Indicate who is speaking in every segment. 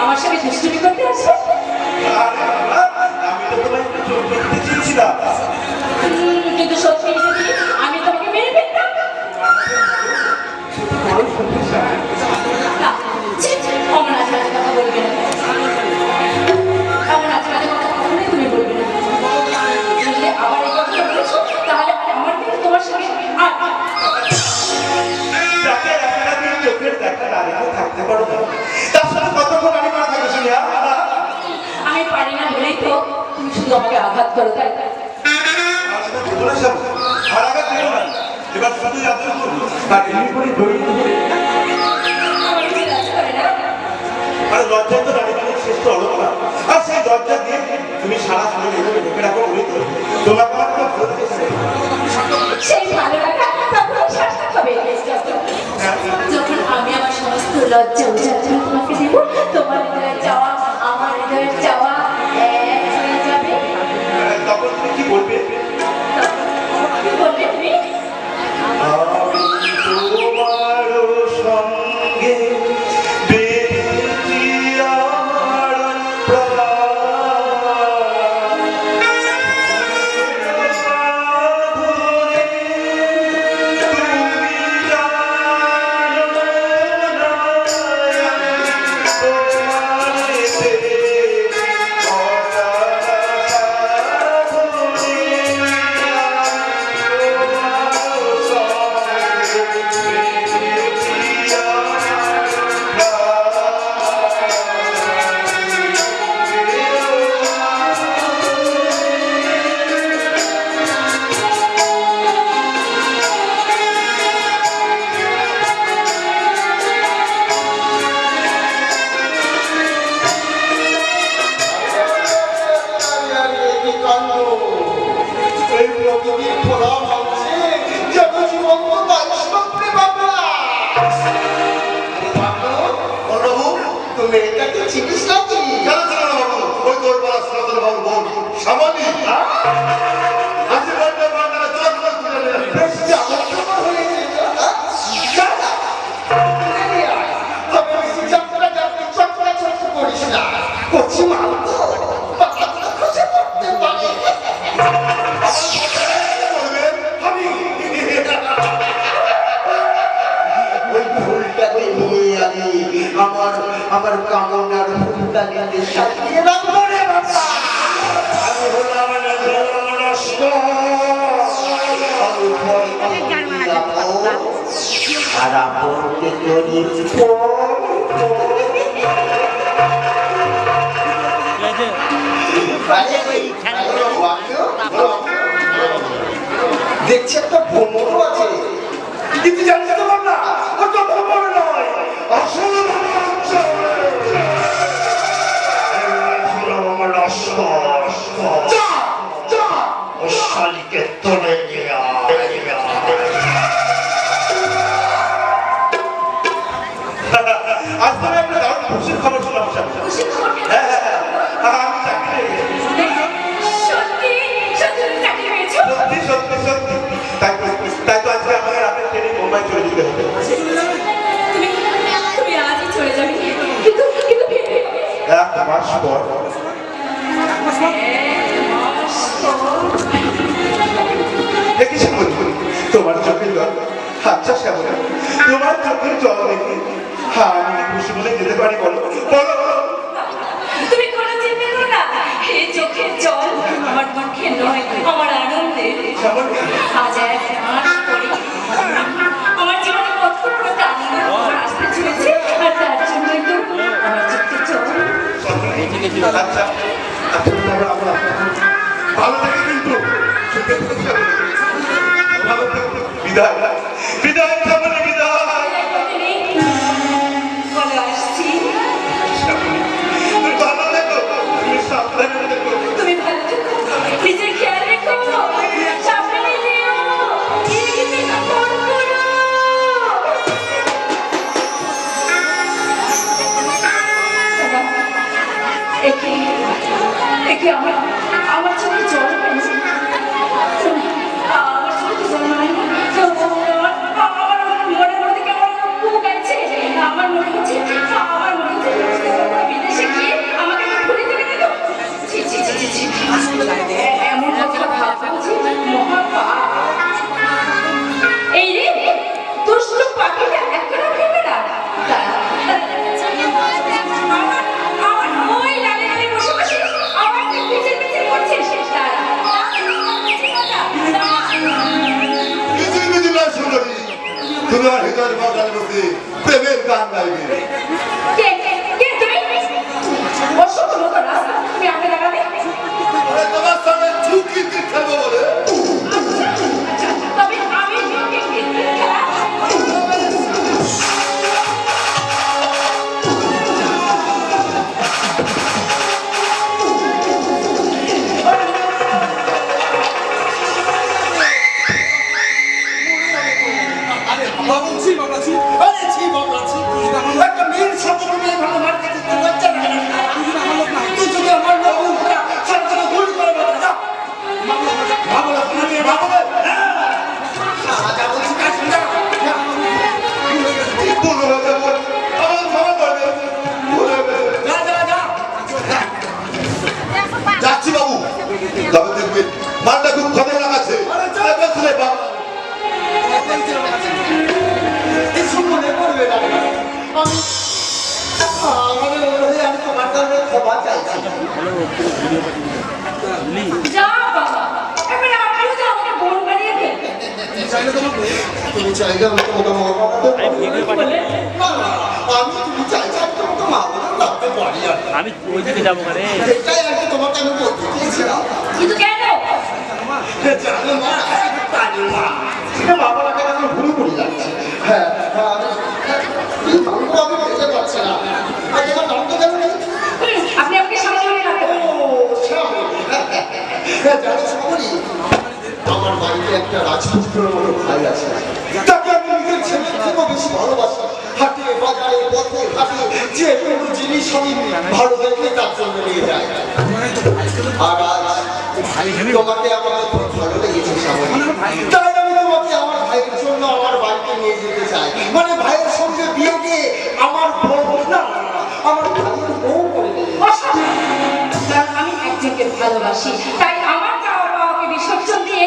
Speaker 1: আমার সঙ্গে দুষ্টুমি করতে আসে?
Speaker 2: আমি তো তোমায় একটু চোখ চেয়েছিলাম
Speaker 1: কিন্তু সত্যি যদি আমি তোমাকে মেরে ফেলতাম? কথা বলবে না। আজে কথা কখনোই তুমি বলবে না। আবার এই কথা বলেছ তাহলে আমার কিন্তু তোমার সঙ্গে আর
Speaker 2: চোখের দেখা থাকতে পারো না তার সাথে কতক্ষণ আমি করা থাকবে শুনিয়া
Speaker 1: আমি পারি না বলেই তো তুমি শুধু আমাকে আঘাত করো তাই
Speaker 2: এবার শুধু করব আর এমনি করে জড়িয়ে ধরে
Speaker 1: আমার যে রাজ করে না
Speaker 2: আর লজ্জা তো মানুষ শ্রেষ্ঠ অলঙ্কার আর সেই লজ্জা দিয়ে তুমি সারা শরীর এভাবে ঢেকে রাখো বলে তো। তোমার আমার কোনো ভুল হয়েছে?
Speaker 1: সেই ভালো লাগা তখন সার্থক হবে যখন আমি আমার সমস্ত লজ্জা উজাড় তোমাকে দেব তোমার
Speaker 3: কচি মাল তো পাতাগুলো খসে পড়তে আমার আমার কামনার বাবা
Speaker 4: আমি।
Speaker 3: আর আপনকে দেখছি একটা ভ্রমণও আছে।
Speaker 4: কিন্তু জানতে তো পার না ও তো খবর নয়। আসল শালিকে তোলে নিয়ে।
Speaker 2: আজ তুমি একটা দারুণ খুশির খবর? হ্যাঁ হ্যাঁ হ্যাঁ। তোমার চোখের জল আচ্ছা শ্যামলা তোমার চোখের জল দেখে হ্যাঁ আমি খুশি বলে যেতে পারি বলো বলো
Speaker 1: তুমি কোনো চিন্তা না এই চোখের জল আমার দুঃখে নয় আমার আনন্দে
Speaker 2: শ্যামলা
Speaker 3: চাইলে আমি তোমাকে মা বাবা
Speaker 1: বলে
Speaker 3: না না আমি তুমি চাইছি আমি তোমাকে মা বাবা রাখতে পারি আর
Speaker 5: আমি ওই দিকে যাব মানে।
Speaker 3: এটাই আর তোমাকে আমি বলতে চেয়েছিলাম।
Speaker 1: কিন্তু কেন?
Speaker 3: জানো মা পারি মা সেটা মা বাবাকে এখন ভুল করে যাচ্ছে। হ্যাঁ হ্যাঁ, আমি আমি বলতে পারছি না। আর তোমার নামটা জানো
Speaker 1: আপনি আমাকে সামনে রাখতে পারেন।
Speaker 3: ও হ্যাঁ জানো শ্যামলি আমার বাড়িতে একটা রাজপুত্রের মতো ভাই আছে। তাকে আমি নিজের ছেলের থেকেও বেশি ভালোবাসি। হাটে বাজারে, পথে, ঘাটে, যে কোনো জিনিস আমি ভালো দেখলে তার জন্য নিয়ে যাই। আর আজ তোমাকে খুব ভালো লেগেছে তাই আমি তোমাকে আমার ভাইয়ের জন্য আমার বাড়িতে নিয়ে যেতে চাই। মানে ভাইয়ের সঙ্গে বিয়ে দিয়ে আমার বউ না, আমার ভাইয়ের বউ করে
Speaker 1: আমি একজনকে ভালোবাসি। তাই আমার চাওয়া পাওয়াকে বিসর্জন দিয়ে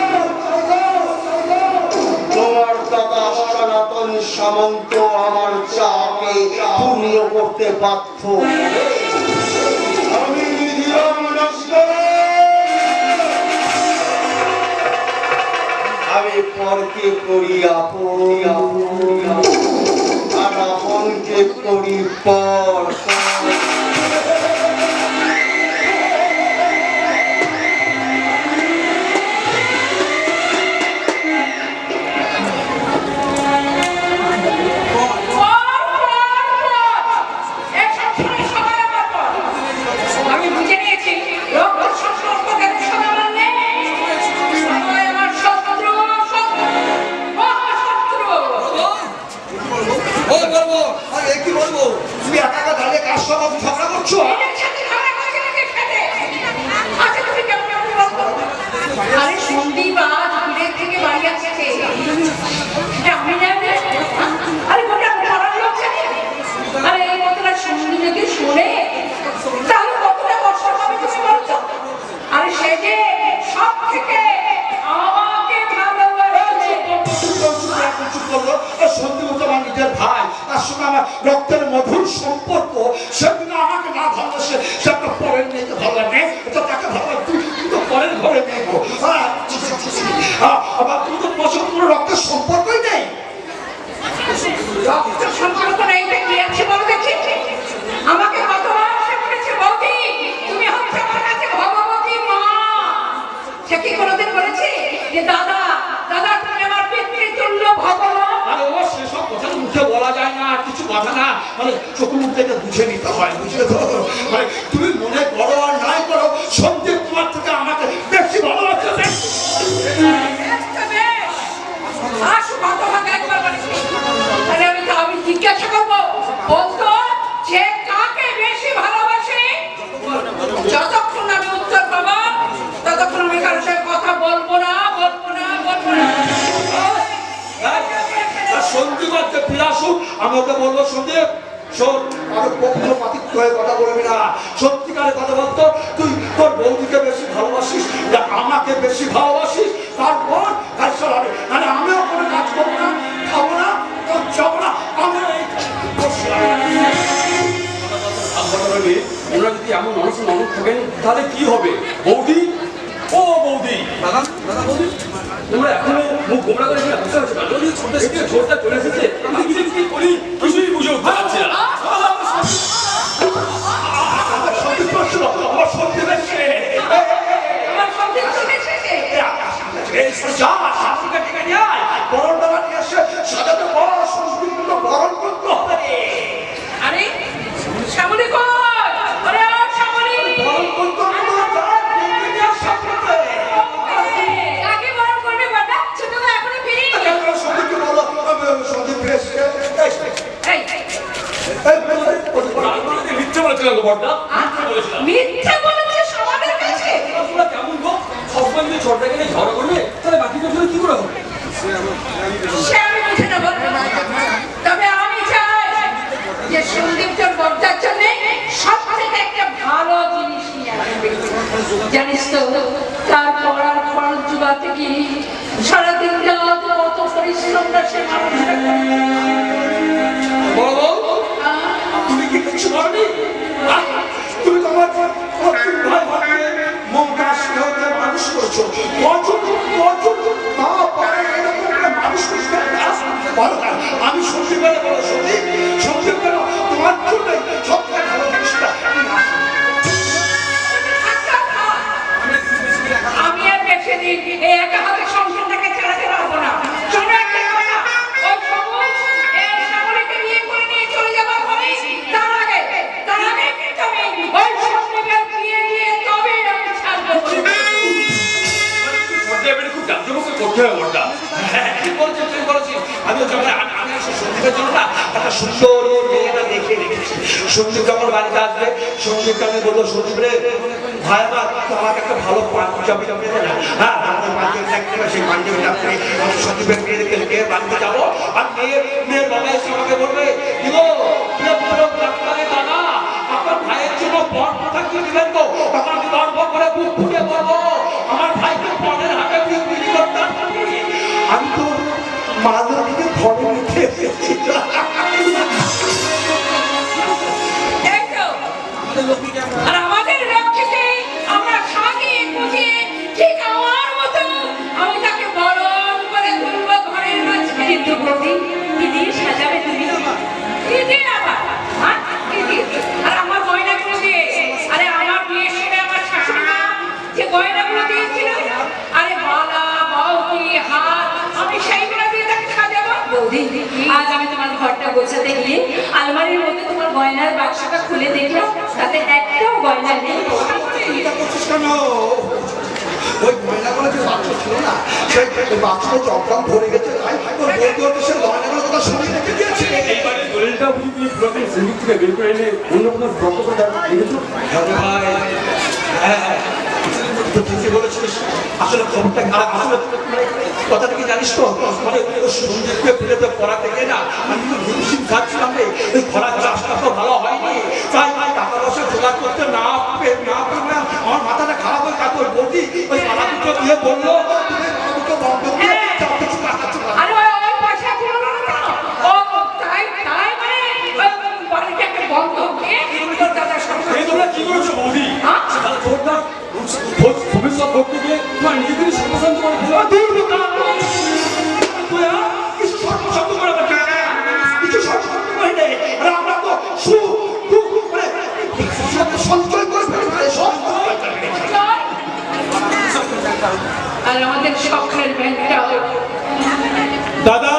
Speaker 3: সনাতন সামন্ত আমার চাকে পূর্ণ করতে বাধ্য। আমি আমি পরকে করি আপন। করি পর।
Speaker 1: আসে, সে একটা পরের মেয়েকে ভালো লাগে তো তাকে ভালো তুই তো পরের ঘরে
Speaker 6: মেয়েবো আবার তুমি তো পছন্দ কোনো রক্তের সম্পর্কই নেই।
Speaker 1: সম্পর্ক নেই আমাকে কতবার তুমি সে কি কোনোদিন বলেছি যে, দাদা
Speaker 6: মানে চোখ মুখ থেকে বুঝে নিতে হয় বুঝলে তো? মানে তুমি
Speaker 1: আমি
Speaker 6: ওকে বলব সন্দীপ শোন হয়ে কথা বলবি না। সত্যিকারের কথা বলতো তুই তোর বৌদিকে বেশি ভালোবাসিস না আমাকে বেশি ভালোবাসিস? তারপর কাজ চালাবে। মানে আমিও কোনো কাজ করব না খাব না তোর যাব না আমিও এই
Speaker 7: ওনারা যদি এমন মানুষের মানুষ থাকেন তাহলে কি হবে? বৌদি? ও বৌদি! দাদা দাদা বৌদি। তোমরা এখনও মুখ গোমরা করে এখানে বসে আছো কালো দিয়ে ছোটটা শিখে ছোটটা চলে এসেছে আমি কিছু কি করি কিছুই বুঝে উঠতে পারছি না।
Speaker 6: সত্যি করছ আমার সত্যি দেখছে
Speaker 1: আমার সন্দেহ চলে
Speaker 7: মিথ্যে বলেছিলাম। মিথ্যে
Speaker 1: বলেছিস আমাদের কাছে।
Speaker 7: তোমরা কেমন গো? সবসময় যদি ছোটটাকে নিয়ে ঝগড়া করবে তাহলে বাকি কথা কি করে হবে?
Speaker 1: সে আমি বুঝে নেব। তবে আমি চাই যে সন্দীপ তোর বর্দার জন্য সব থেকে একটা ভালো জিনিস নিয়ে আসবে। জানিস তো তার পড়ার খরচ জুগাতে কি সারাদিন রাত কত পরিশ্রমটা সে মানুষটা।
Speaker 6: বড় বউ কিছু করনি তুমি তোমার তিন ভাই ভাইকে মমতা স্নেহতে মানুষ করছ। কজন কজন মা পারে মানুষ করতে না। আমি সত্যি করে বলো, সত্যি? সত্যি করে তোমার জন্য সব থেকে সন্দীপ যখন বাড়িতে আসবে, সন্দীপকে আমি বলব, সন্দীপ রে, তুই একটা ভালো। হ্যাঁ, আমি বাড়িতে যাব। আর মেয়ের- মেয়ের বাবা এসে আমাকে বলবে, "কি গো, প্রিয় পুত্র, ডাক্তারের দাদা, আপনার জন্য তো?" আমি গর্ব করে "আমার আমি তো ঘরে রেখে এসেছি
Speaker 1: আর আমাদের
Speaker 3: দিয়ে সাজাবে তুমি?
Speaker 1: হ্যাঁ? আমার গয়নাগুলো দিয়ে আরে আমার বিয়ের সময় আমার শাশুড়ি যে আরে মালা বাউটি হার, আমি সেইগুলো দিয়ে তাকে সাজাবো
Speaker 3: বৌদি, আজ আমি তোমার ঘরটা গোছাতে গিয়ে আলমারির মধ্যে তোমার গয়নার বাক্সটা খুলে দেখলাম তাতে একটাও গয়না নেই।
Speaker 6: চিন্তা করছিস কেন? ওই মহিলাগুলো যে বাচ্চ ছিল না সেই বাচ্চাটা চকটাম ভরে গেছে। তাই বলতে হতে সে গয়নাগুলো কথা শুনে রেখে দিয়েছে
Speaker 7: এইবারে দলিলটা বুঝি তুমি পুরাতন থেকে বের করে এনে অন্য কোনো ব্রত করে দেখেছ?
Speaker 6: ভাই হ্যাঁ। হ্যাঁ তো ঠিকই বলেছিস মানে সন্দীপকে ফিরেতে পড়া থেকে না, আমি তো হিমশিম খাচ্ছিলাম রে। ওই খরা চাষটা তো ভালো হয়নি। তাই টাকা পয়সা জোগাড় করতে না পেয়ে না পেয়ে আমার মাথাটা খারাপ হয়ে কাজ বলছি ওই দুটো দিয়ে বলল তুমি পাড়া দুটো বন্ধ করে যাও কিছু টাকা জোগাড়
Speaker 1: আরে ওই ওই পয়সা গুলো না না ও তাই তাই মানে ওই বাড়িতে একটা বন্ধ দিয়ে তোর দাদার সঙ্গে
Speaker 7: এই তোমরা কি করেছ বৌদি?
Speaker 1: হ্যাঁ?
Speaker 7: তাহলে তোর ভো- ভবিষ্যৎ ভক্তি গিয়ে তোমার নিজেদেরই সর্বশান্ত করে
Speaker 6: কিছু সর্বশব্দ করে কিছু সর্বশব্দ করে আর আমরা তো সু দু মানে সঞ্চয় করে
Speaker 1: আর আমাদের স্বপ্নের ব্যাংকটাও
Speaker 7: দাদা!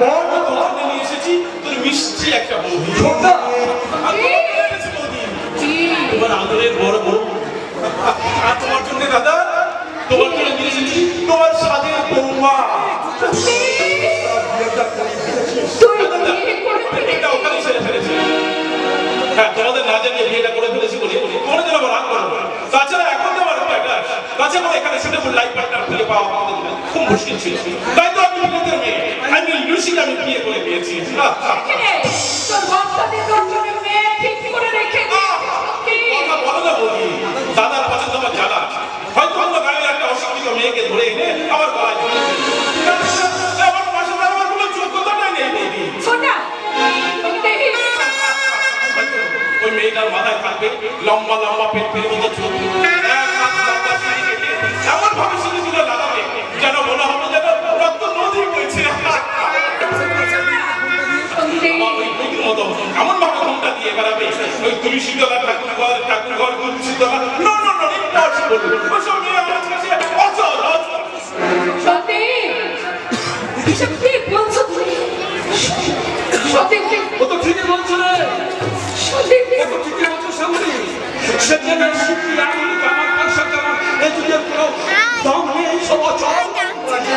Speaker 7: আরে
Speaker 6: বল না তো
Speaker 7: তোমার নিয়ে এসেছি তোর মিষ্টি একটা বৌদি
Speaker 6: ছোটদা।
Speaker 7: তোমার আদরের বড় বড় আর তোমার জন্য দাদা তোমার জন্য নিয়ে এসেছি তোমার সাথে বৌমা। ওখানে হ্যাঁ তোমাদের না জানিয়ে বিয়েটা করে ফেলেছি বলি তোমাদের যেন আমার রাগ করো না। তাছাড়া এখন তো আমার প্যাটার তাছাড়া এখানে সুটেবল লাইফ পার্টনার খুঁজে পাওয়া আমাদের খুব মুশকিল ছিল। তাই তো আমি বিলেতের মেয়ে। আমি লুসিকে আমি বিয়ে করে দিয়েছি। বলো বলি দাদার পছন্দ আমার জানা হয়তো অন্য গাড়ির একটা অশিক্ষিত মেয়েকে ধরে এনে আমার গলায় ওই মেয়েটার মাথায় থাকবে লম্বা লম্বা পেট পেট মতো চুল এমন ভাবে ঘুমটা দিয়ে বেড়াবে ওই তুমি শীতলা ঠাকুর ঘর ঠাকুর ঘর তুমি Shitala no no no impossible ওসব মেয়ে আমার কাছে অচল
Speaker 1: সত্যি? সত্যি বলছো তুমি? সত্যি
Speaker 7: ও তো ঠিকই বলছো রে।
Speaker 1: সত্যি
Speaker 7: ও তো ঠিকই বলছো সামনে। সেখানে শিখি আমি আমার পয়সা কেমন এই যদি কোনো দম নেই সব অচল।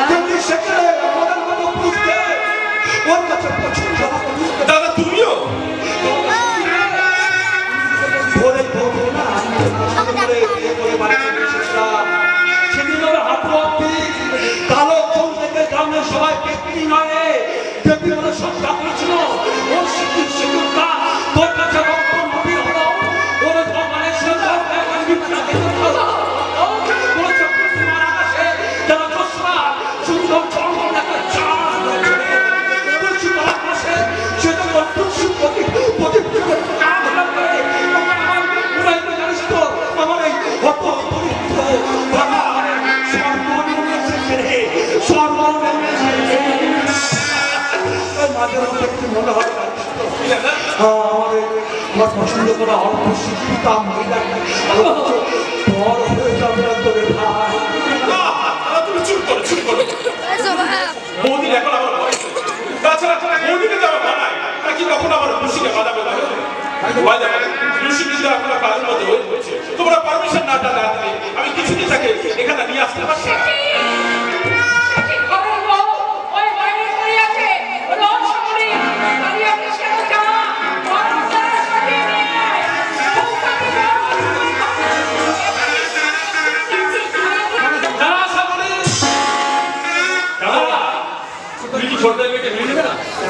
Speaker 6: কিন্তু সেখানে আমাদের মতো বুঝতে ওর কাছে পছন্দ
Speaker 7: দাদা তুমিও?
Speaker 6: করে আমার পছন্দ করা অল্প শিক্ষিত মহিলা বড় হয়ে যাবে ভাই
Speaker 7: তুমি চুপ করো, চুপ করো। বৌদির এখন আমার বয়স তাছাড়া বৌদিকে তো আমার মানায়। তা কি কখনো আমার। তোমরা পারমিশন না দিলে আমি কিছুদিন তাকে এখানে নিয়ে আসতে পারছি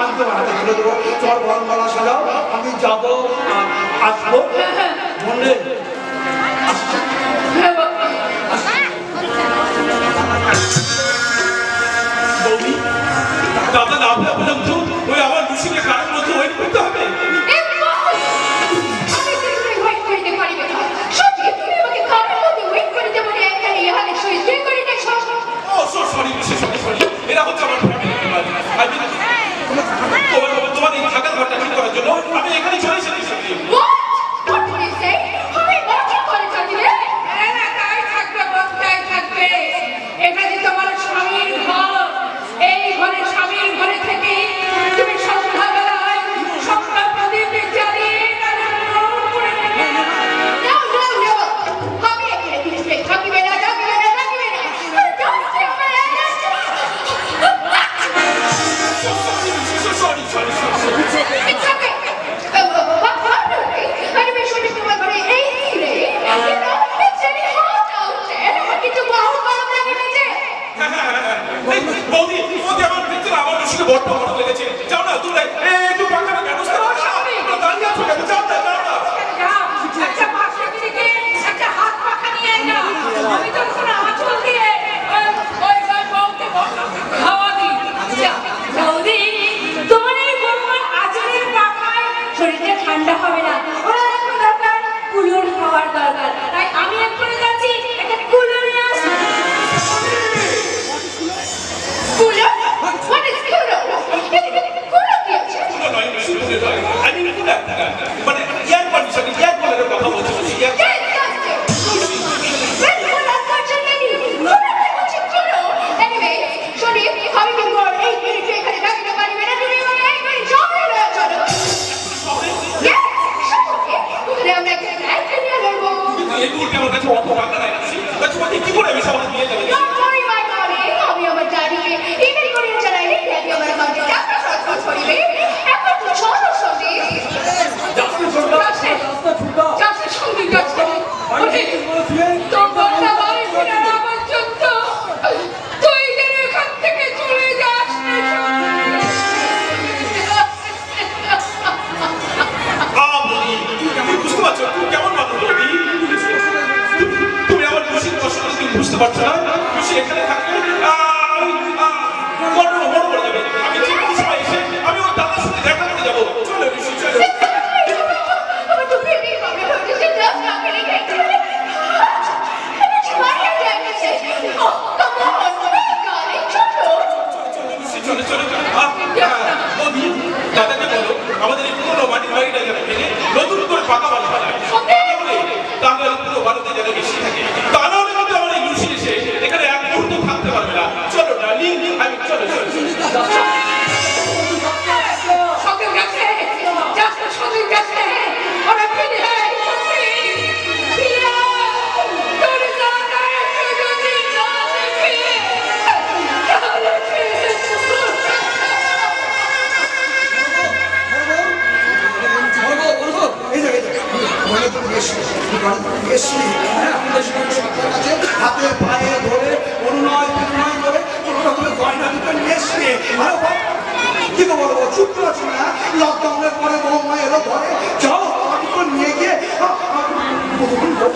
Speaker 6: আমি তোমার হাতে তুলে দেবো। চল বরং বলা সাজাও। আমি যাব আসব।
Speaker 7: মনে দাদা না
Speaker 1: বলুন তো ওই
Speaker 7: আমার রুচিকে কারণ মানে ইয়ার কন্ডিশন ইয়ার কলারের কথা বলছি
Speaker 3: আমার
Speaker 7: কাছে অত টাকা নাই আছে কি করে আমি সবাই নিয়ে যাব দাদাকে আমাদের এই পুরনো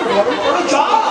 Speaker 7: Good
Speaker 6: job.